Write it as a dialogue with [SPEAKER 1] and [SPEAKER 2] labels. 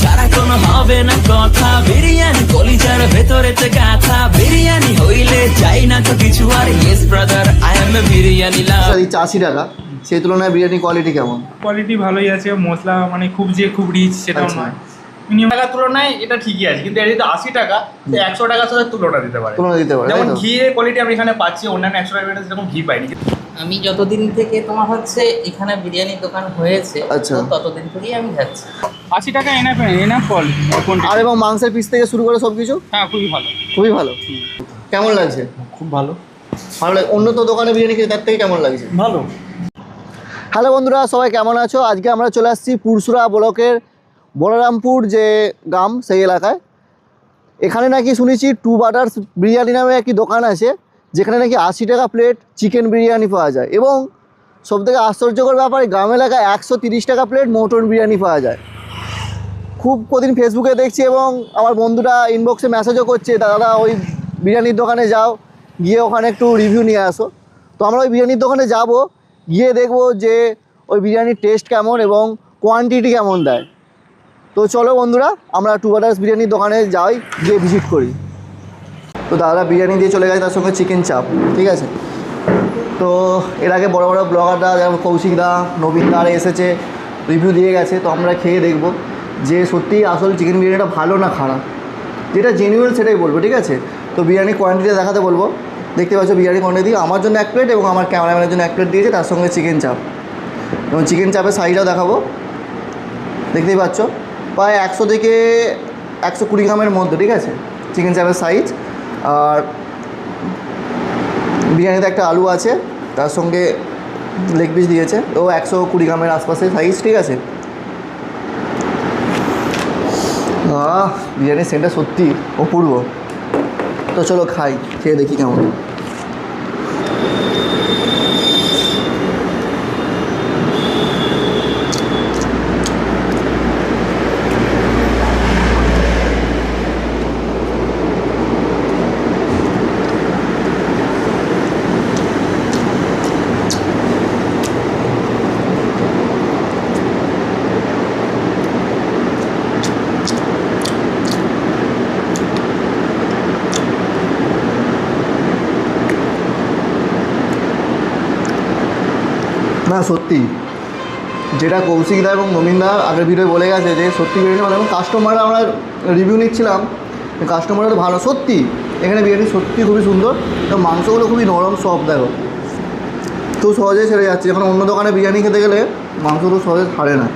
[SPEAKER 1] ছাড়া কোনো হবে না কথা। বিরিয়ানি কলিজার ভেতরেতে গাথা। বিরিয়ানি হইলে চাই না তো কিছু। আর yes brother I am a biryani লাভ
[SPEAKER 2] দিচ্ছে আশি টাকা সেই তুলনায় বিরিয়ানি কোয়ালিটি কেমন?
[SPEAKER 3] কোয়ালিটি ভালোই আছে মশলা মানে খুব যে খুব রিচ সেটাও
[SPEAKER 2] আচ্ছা।
[SPEAKER 3] নয়। মিনিমাম
[SPEAKER 4] টাকার তুলনায় এটা ঠিকই আছে কিন্তু এটা যদি আশি টাকা তো একশো টাকার সাথে তুলনা দিতে পারে।
[SPEAKER 2] তুলনা দিতে পারে,
[SPEAKER 4] যেমন ঘি কোয়ালিটি আমি এখানে পাচ্ছি অন্যান্য একশো টাকার সেরকম ঘি পাইনি।
[SPEAKER 5] আমি যতদিন থেকে তোমার হচ্ছে এখানে বিরিয়ানির দোকান হয়েছে
[SPEAKER 2] আচ্ছা।
[SPEAKER 5] ততদিন থেকেই আমি খাচ্ছি।
[SPEAKER 3] আশি টাকা এনাফ এনাফ কোয়ালিটি
[SPEAKER 2] আর এবং মাংসের পিস থেকে শুরু করে সব কিছু
[SPEAKER 3] হ্যাঁ খুবই ভালো।
[SPEAKER 2] খুবই ভালো। কেমন লাগছে?
[SPEAKER 3] খুব ভালো।
[SPEAKER 2] ভালো লাগে। অন্য তো দোকানে বিরিয়ানি খেয়ে তার থেকে কেমন লাগছে?
[SPEAKER 3] ভালো।
[SPEAKER 2] হ্যালো বন্ধুরা সবাই কেমন আছো? আজকে আমরা চলে আসছি পুরসুরা ব্লকের বলরামপুর যে গ্রাম সেই এলাকায়। এখানে নাকি শুনেছি টু বাটার্স বিরিয়ানি নামে একটি দোকান আছে যেখানে নাকি আশি টাকা প্লেট চিকেন বিরিয়ানি পাওয়া যায়। এবং সবথেকে আশ্চর্যকর ব্যাপার গ্রাম এলাকায় একশো তিরিশ টাকা প্লেট মটন বিরিয়ানি পাওয়া যায়। খুব কদিন ফেসবুকে দেখছি এবং আমার বন্ধুরা ইনবক্সে মেসেজও করছে দাদা, ওই বিরিয়ানির দোকানে যাও, গিয়ে ওখানে একটু রিভিউ নিয়ে আসো। তো আমরা ওই বিরিয়ানির দোকানে যাব, গিয়ে দেখব যে ওই বিরিয়ানির টেস্ট কেমন এবং কোয়ান্টিটি কেমন দেয়। তো চলো বন্ধুরা, আমরা টু বাটার্স বিরিয়ানির দোকানে যাই, গিয়ে ভিজিট করি। তো দাদা বিরিয়ানি দিয়ে চলে গেছে, তার সঙ্গে চিকেন চাপ ঠিক আছে? তো এর আগে বড় বড় ব্লগাররা, যেমন কৌশিক দা নবীন দা এসেছে রিভিউ দিয়ে গেছে, তো আমরা খেয়ে দেখব। যে সত্যি আসল চিকেন বিরিয়ানিটা ভালো না খারাপ। যেটা জেনুয়েল সেটাই বলব, ঠিক আছে? তো বিরিয়ানি কোয়ান্টিটি দেখাতে বলব। দেখতে পাচ্ছ বিরিয়ানি কোয়ান্টিটি আমার জন্য এক প্লেট এবং আমার ক্যামেরাম্যানের জন্য এক প্লেট দিয়েছে, তার সঙ্গে চিকেন চাপ এবং চিকেন চাপের সাইজটাও দেখাবো। দেখতেই পাচ্ছ? প্রায় একশো থেকে একশো কুড়ি গ্রামের মধ্যে, ঠিক আছে? চিকেন চাপের সাইজ আর বিরিয়ানিতে একটা আলু আছে, তার সঙ্গে লেগ পিস দিয়েছে। ও একশো কুড়ি গ্রামের আশপাশে সাইজ ঠিক আছে? আহ বিরিয়ানির সেন্টটা সত্যি অপূর্ব। তো চলো খাই খেয়ে দেখি কেমন। না, সত্যি। যেটা কৌশিক দা এবং নমিনদা আগের ভিডিও বলে গেছে যে, সত্যি বিরিয়ানি ভালো। এবং কাস্টমার আমরা রিভিউ নিচ্ছিলাম। কাস্টমাররা ভালো, সত্যি। এখানে বিরিয়ানি সত্যি খুবই সুন্দর। এবং মাংসগুলো খুবই নরম সফট দেখো। তো সহজেই ছেড়ে যাচ্ছে। যখন অন্য দোকানে বিরিয়ানি খেতে গেলে মাংসগুলো সহজে ছাড়ে না।